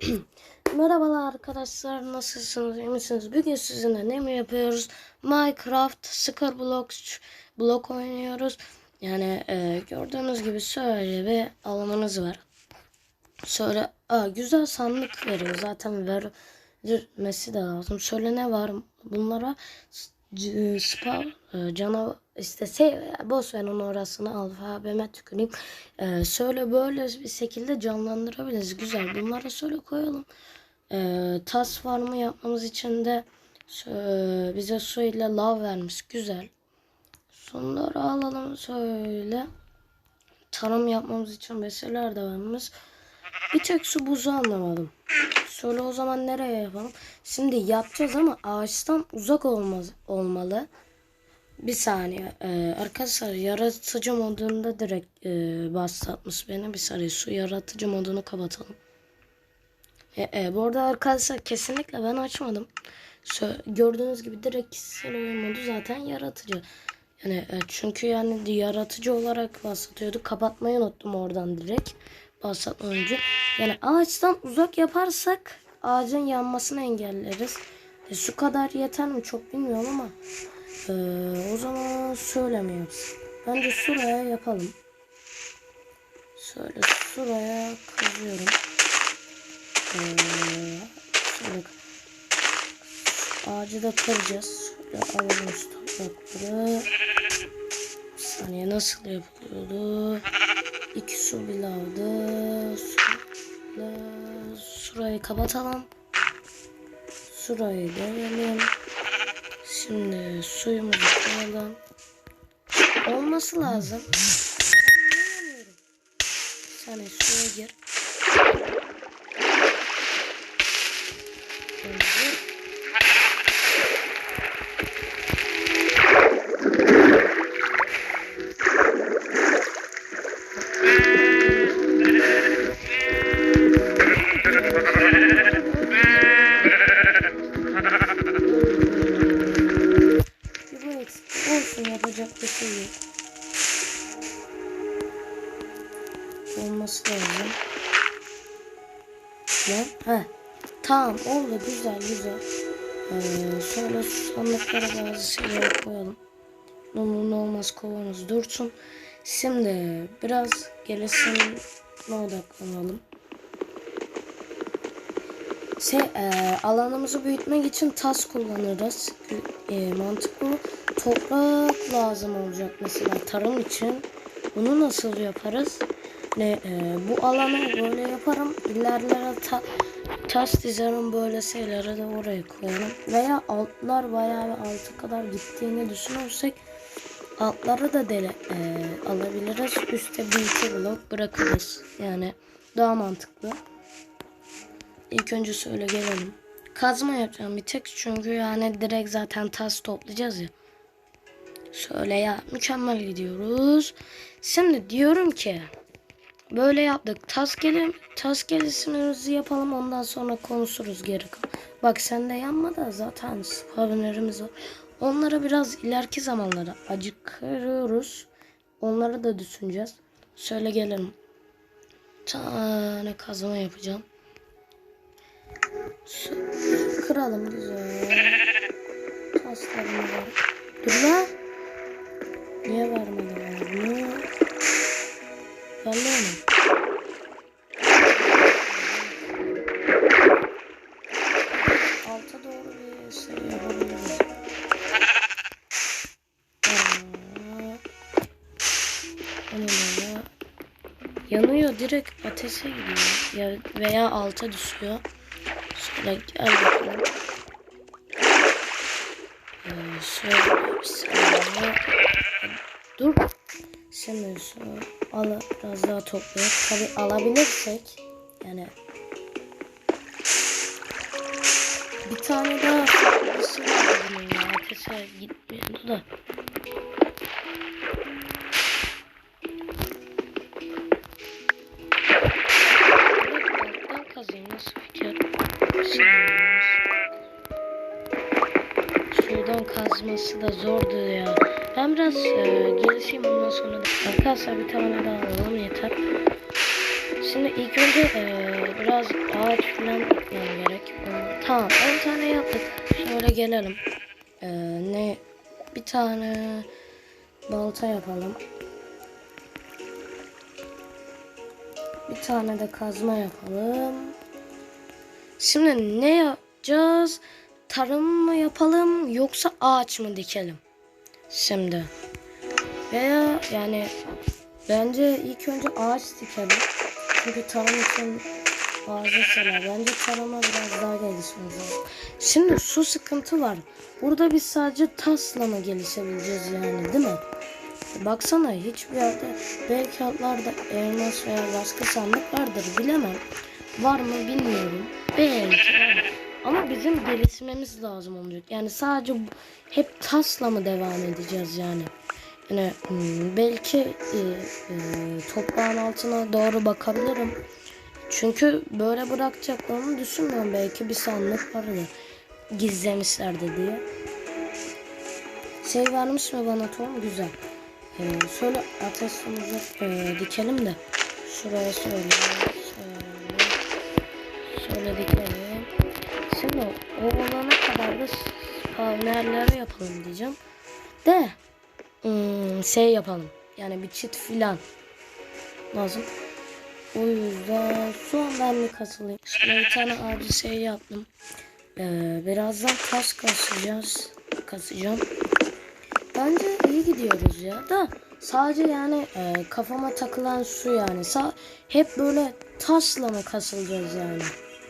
Merhabalar arkadaşlar nasılsınız iyi misiniz? Bugün sizinle ne mi yapıyoruz? Minecraft Scar Blocks blok oynuyoruz. Yani e, gördüğünüz gibi şöyle bir alanımız var. Şöyle aa, güzel sandık veriyor zaten vermesi de lazım. Şöyle ne var bunlara c- spa e, canavar işte şey boş ver onun orasını alfabeme tüküreyim. E, şöyle böyle bir şekilde canlandırabiliriz. Güzel bunları şöyle koyalım. E, tas farmı yapmamız için de şö- bize su ile lav vermiş. Güzel. Şunları alalım şöyle. Tarım yapmamız için meseleler de vermiş. Bir tek su buzu anlamadım. Şöyle o zaman nereye yapalım? Şimdi yapacağız ama ağaçtan uzak olmaz, olmalı. Bir saniye. Ee, arkadaşlar yaratıcı modunda direkt e, başlatmış beni. Bir saniye su yaratıcı modunu kapatalım. E, e, bu arada arkadaşlar kesinlikle ben açmadım. Şö- gördüğünüz gibi direkt kişisel oyun modu zaten yaratıcı. Yani e, çünkü yani yaratıcı olarak başlatıyorduk. Kapatmayı unuttum oradan direkt. Başlatmadan önce. Yani ağaçtan uzak yaparsak ağacın yanmasını engelleriz. E, su kadar yeter mi çok bilmiyorum ama e, o zaman söylemiyoruz. Bence şuraya yapalım. Şöyle şuraya kazıyorum. Ee, şöyle ağacı da kıracağız. Şöyle alalım şu toprakları. Bir saniye nasıl yapılıyordu? İki su bilavdı. Şöyle şurayı kapatalım. Şurayı deneyelim. Şimdi suyumuzu koyalım. Olması lazım. Ben suya gir. Şöyle sandıklara bazı şeyler koyalım. Ne olmaz kovanız dursun. Şimdi biraz gelişimine odaklanalım. Şey, e, alanımızı büyütmek için tas kullanırız. E, mantıklı. Toprak lazım olacak mesela tarım için. Bunu nasıl yaparız? Ne, e, bu alanı böyle yaparım. İlerlere ta, tas dizerim böyle şeyleri de oraya koyarım. Veya altlar bayağı bir altı kadar gittiğini düşünürsek altları da dele, e, alabiliriz. Üste bir iki blok bırakırız. Yani daha mantıklı. İlk önce söyle gelelim. Kazma yapacağım bir tek çünkü yani direkt zaten tas toplayacağız ya. Şöyle ya mükemmel gidiyoruz. Şimdi diyorum ki böyle yaptık. Tas gelim, tas gelişimimizi yapalım ondan sonra konuşuruz geri. Bak sende yanmadı zaten spawnerimiz var. Onlara biraz ileriki zamanlara acıkıyoruz. Onları da düşüneceğiz. Söyle gelelim. Tane kazma yapacağım. Kıralım güzel. Taslarımı var. Dur lan. Niye vermedi direkt ateşe gidiyor. Ya, veya alta düşüyor. Şöyle gel bakalım. Ee, şöyle bir saniye. Dur. Şu al biraz daha toplayıp tabi alabilirsek yani bir tane daha bunun ya ateşe gitmiyordu da Sudan kazması da zordu ya. Ben biraz e, gelişeyim ondan sonra da. Arkadaşlar bir tane daha alalım yeter. Şimdi ilk önce eee, biraz ağaç falan yapmam gerek. Ee, Tamam 10 tane yaptık. Şöyle gelelim. Eee, ne bir tane balta yapalım. Bir tane de kazma yapalım. Şimdi ne yapacağız? Tarım mı yapalım yoksa ağaç mı dikelim? Şimdi. Veya yani bence ilk önce ağaç dikelim. Çünkü tarım için fazlasalar. Bence tarıma biraz daha gelişmemiz lazım. Şimdi su sıkıntı var. Burada biz sadece tasla mı gelişebileceğiz yani değil mi? Baksana hiçbir yerde belki altlarda elmas veya başka sandık vardır bilemem. Var mı bilmiyorum. Belki. Ama bizim gelişmemiz lazım olacak. Yani sadece hep tasla mı devam edeceğiz yani? Yani hmm, belki e, e, toprağın altına doğru bakabilirim. Çünkü böyle bırakacaklarını düşünmüyorum. Belki bir sandık var ya gizlemişlerdi diye. Şey vermiş mi bana tohum? Güzel. Ee, şöyle ateşimizi e, dikelim de şuraya şöyle şöyle şöyle dikelim. Spawnerleri yapalım diyeceğim. De hmm, şey yapalım. Yani bir çit filan lazım. O yüzden son ben mi kasılayım? Şimdi bir tane ağacı şey yaptım. Ee, birazdan taş kasacağız. Kasacağım. Bence iyi gidiyoruz ya da sadece yani e, kafama takılan su yani Sa hep böyle taşla mı kasılacağız yani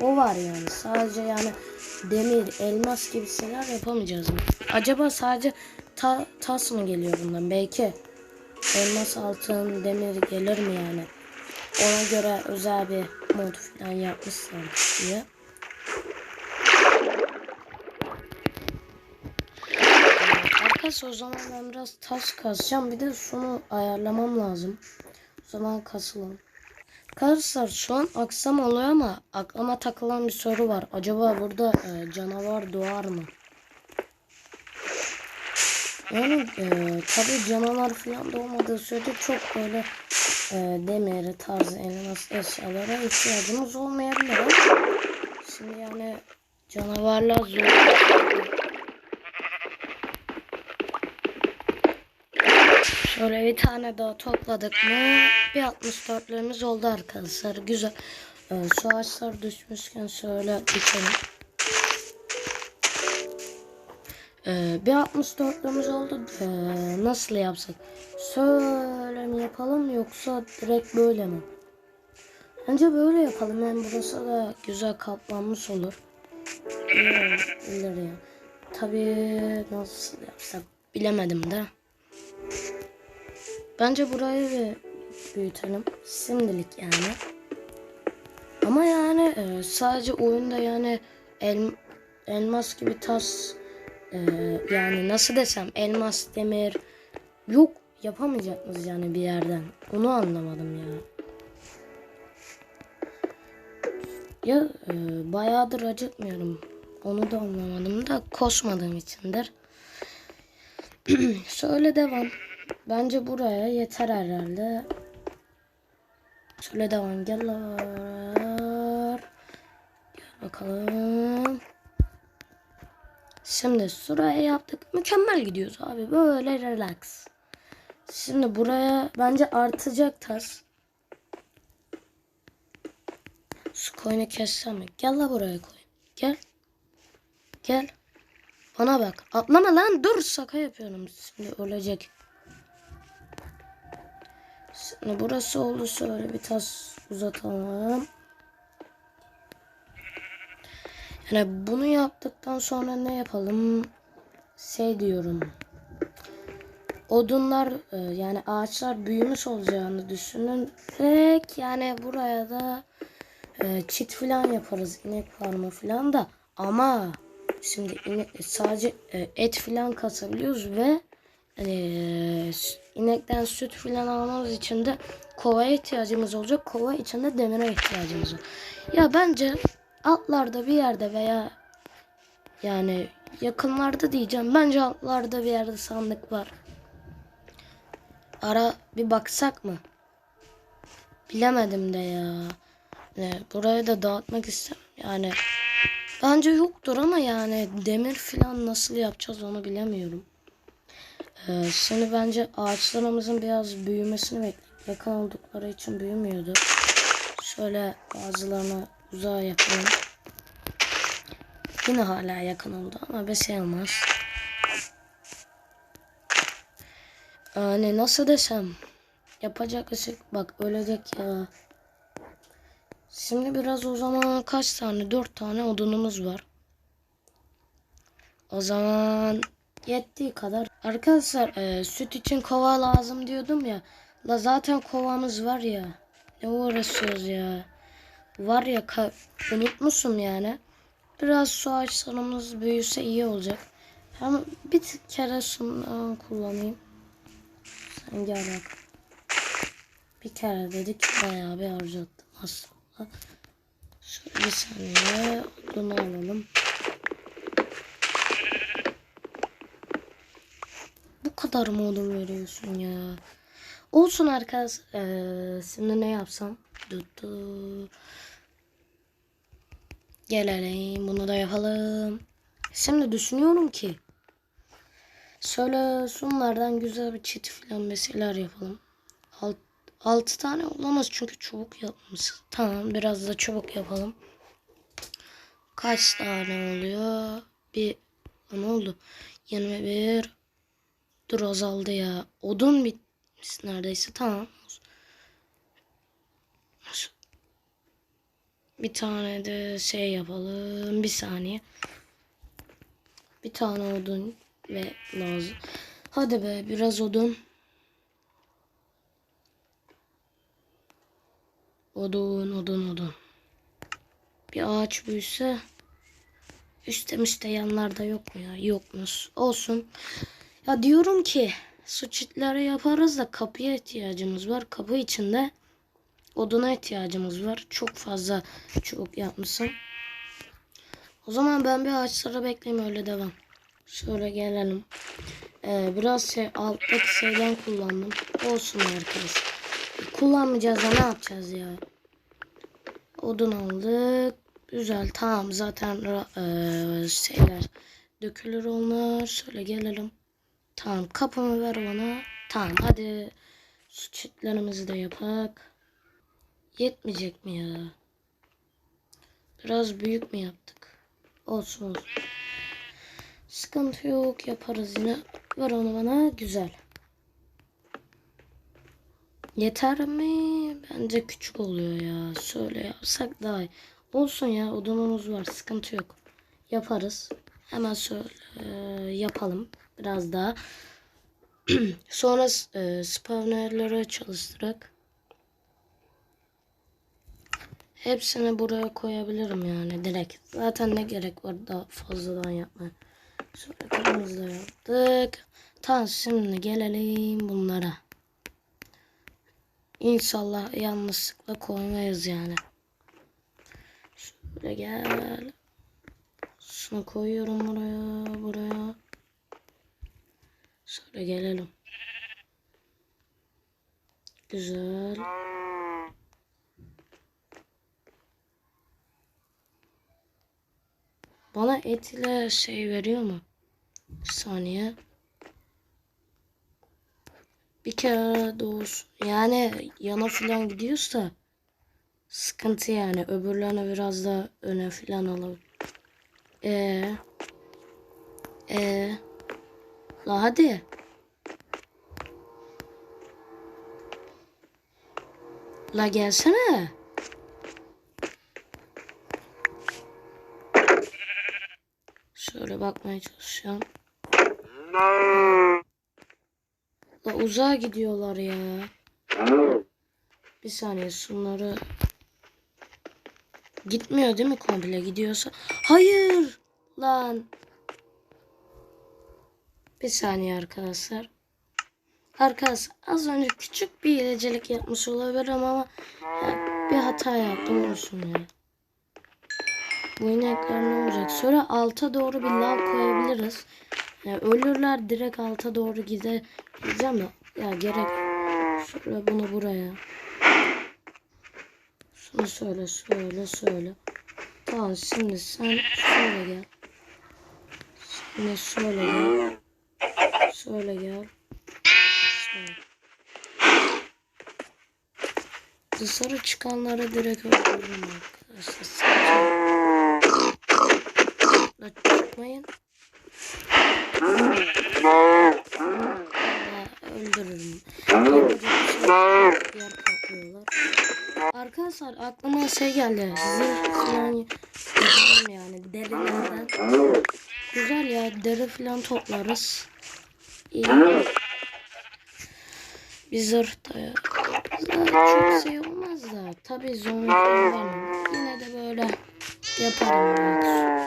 o var yani sadece yani demir elmas gibi şeyler yapamayacağız mı acaba sadece ta tas mı geliyor bundan belki elmas altın demir gelir mi yani ona göre özel bir mod falan yapmışlar diye. Arkadaşlar o zaman ben biraz taş kazacağım. Bir de sonu ayarlamam lazım. O zaman kasılın. Arkadaşlar şu an aksam oluyor ama aklıma takılan bir soru var. Acaba burada e, canavar doğar mı? Yani e, tabi canavar falan doğmadığı sürece çok böyle e, demir tarzı elmas eşyalara ihtiyacımız olmayabilir ama şimdi yani canavarlar zor. Şöyle bir tane daha topladık mı? Bir 64'lerimiz oldu arkadaşlar. Güzel. Ee, şu ağaçlar düşmüşken şöyle dikelim. Ee, bir 64'lüğümüz oldu. Ee, nasıl yapsak? Şöyle mi yapalım yoksa direkt böyle mi? Bence böyle yapalım. Hem burası da güzel kaplanmış olur. İyi ileri. Tabii nasıl yapsak bilemedim de. Bence burayı bir büyütelim. Şimdilik yani. Ama yani e, sadece oyunda yani el, elmas gibi tas e, yani nasıl desem elmas demir yok yapamayacak yani bir yerden. Onu anlamadım ya. Ya e, bayağıdır acıkmıyorum. Onu da anlamadım da koşmadığım içindir. Şöyle devam. Bence buraya yeter herhalde. Şöyle devam gel. Gel bakalım. Şimdi şuraya yaptık. Mükemmel gidiyoruz abi. Böyle relax. Şimdi buraya bence artacak tas. Şu koyunu kessem mi? Gel la buraya koy. Gel. Gel. Bana bak. Atlama lan. Dur. Şaka yapıyorum. Şimdi ölecek. Şimdi burası oldu. Şöyle bir tas uzatalım. Yani bunu yaptıktan sonra ne yapalım? Şey diyorum. Odunlar e, yani ağaçlar büyümüş olacağını düşünerek yani buraya da e, çit falan yaparız. inek farmı falan da ama şimdi sadece e, et falan kasabiliyoruz ve e, inekten süt falan almamız için de kovaya ihtiyacımız olacak. Kova içinde demire ihtiyacımız var. Ya bence altlarda bir yerde veya yani yakınlarda diyeceğim. Bence altlarda bir yerde sandık var. Ara bir baksak mı? Bilemedim de ya. Ne, burayı da dağıtmak istem. Yani bence yoktur ama yani demir falan nasıl yapacağız onu bilemiyorum. Ee, şimdi bence ağaçlarımızın biraz büyümesini bekledik. Yakın oldukları için büyümüyordu. Şöyle bazılarını uzağa yapalım. Yine hala yakın oldu ama bir şey olmaz. Yani nasıl desem yapacak ışık bak ölecek ya. Şimdi biraz o zaman kaç tane? Dört tane odunumuz var. O zaman yettiği kadar. Arkadaşlar e, süt için kova lazım diyordum ya. La zaten kovamız var ya. Ne uğraşıyoruz ya. Var ya unutmuşum yani. Biraz su ağaçlarımız büyüse iyi olacak. Hem bir kere şundan kullanayım. Sen gel bak. Bir kere dedik bayağı bir harcattım aslında. Şöyle bir saniye bunu alalım. Bu kadar mı odun veriyorsun ya? Olsun arkadaş. Ee, şimdi ne yapsam? Dur. Gelelim. Bunu da yapalım. Şimdi düşünüyorum ki. Şöyle sunlardan güzel bir çit falan meseleler yapalım. Alt, altı tane olamaz çünkü çubuk yapmışız. Tamam biraz da çubuk yapalım. Kaç tane oluyor? Bir ne oldu? 21 Dur azaldı ya. Odun bitmiş neredeyse. Tamam. Bir tane de şey yapalım. Bir saniye. Bir tane odun ve lazım. Hadi be biraz odun. Odun, odun, odun. Bir ağaç büyüse üstte müste yanlarda yok mu ya? Yokmuş. Olsun. Ya diyorum ki su çitleri yaparız da kapıya ihtiyacımız var. Kapı içinde oduna ihtiyacımız var. Çok fazla çok yapmışım. O zaman ben bir ağaçlara bekleyeyim öyle devam. Şöyle gelelim. Ee, biraz şey alttaki şeyden kullandım. Olsun arkadaş. Kullanmayacağız da ne yapacağız ya? Odun aldık. Güzel tamam zaten ee, şeyler dökülür onlar. Şöyle gelelim. Tamam kapımı ver bana. Tamam hadi su çitlerimizi de yapak. Yetmeyecek mi ya? Biraz büyük mü yaptık? Olsun olsun. Sıkıntı yok yaparız yine. Ver onu bana güzel. Yeter mi? Bence küçük oluyor ya. Şöyle yapsak daha iyi. Olsun ya odunumuz var sıkıntı yok. Yaparız. Hemen şöyle e, yapalım. Biraz daha. Sonra e, spawnerları çalıştırarak hepsini buraya koyabilirim yani direkt. Zaten ne gerek var daha fazladan yapmaya. Şöyle kırmızı yaptık. Tamam şimdi gelelim bunlara. İnşallah yanlışlıkla koymayız yani. Şöyle gel. Şunu koyuyorum buraya, buraya. Şöyle gelelim. Güzel. Bana et ile şey veriyor mu? Bir saniye. Bir kere doğusu. Yani yana filan gidiyorsa sıkıntı yani. Öbürlerine biraz da öne filan alalım. Ee, ee, la hadi. La gelsene. Şöyle bakmaya çalışacağım. La uzağa gidiyorlar ya. Bir saniye şunları gitmiyor değil mi komple gidiyorsa? Hayır lan. Bir saniye arkadaşlar. Arkadaşlar az önce küçük bir hilecilik yapmış olabilirim ama ya, bir hata yaptım olsun ya. Bu inekler ne olacak? Sonra alta doğru bir lav koyabiliriz. Yani ölürler direkt alta doğru gider. Gideceğim de ya gerek. Şöyle bunu buraya. Şunu söyle söyle söyle. Tamam şimdi sen şöyle gel. Şimdi şöyle gel. Şöyle gel. Şöyle. Dışarı çıkanları direkt öldürürüm arkadaşlar. Çıkmayın. Öldürürüm. Yer kaplıyorlar. Arkadaşlar aklıma şey geldi. Zırh yapalım yani derilerden. Güzel ya deri falan toplarız. İyi. Bir zırh da çok şey olmaz da. Tabi zombi var? Yine de böyle yaparım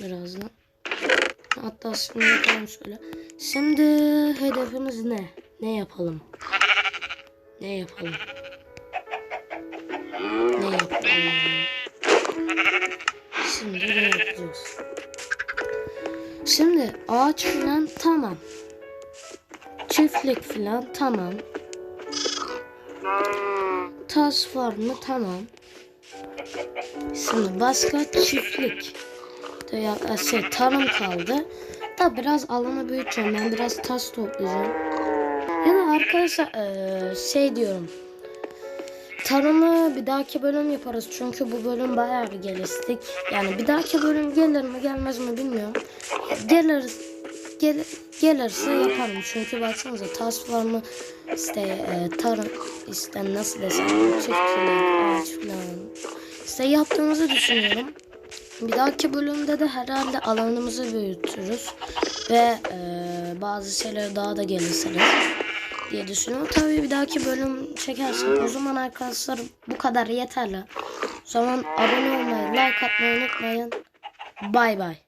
birazdan. Hatta şimdi yapalım şöyle. Şimdi hedefimiz ne? Ne yapalım? Ne yapalım? Ne yapalım? Şimdi ne yapacağız? Şimdi ağaç falan tamam. Çiftlik falan tamam. Tas var mı? Tamam. Şimdi başka çiftlik. Ya, e, şey, tarım kaldı. Da biraz alanı büyüteceğim. Ben biraz tas toplayacağım. Yani arkadaşlar eee, şey diyorum. Tarımı bir dahaki bölüm yaparız. Çünkü bu bölüm bayağı bir geliştik. Yani bir dahaki bölüm gelir mi gelmez mi bilmiyorum. Gelir, gel, gelirse yaparım. Çünkü baksanıza tas var mı işte e, tarım işte nasıl desem çiftçilik ağaç falan işte yaptığımızı düşünüyorum. Bir dahaki bölümde de herhalde alanımızı büyütürüz ve e, bazı şeyleri daha da geliştiririz diye düşünüyorum. Tabii bir dahaki bölüm çekersem o zaman arkadaşlar bu kadar yeterli. O zaman abone olmayı, like atmayı unutmayın. Bay bay.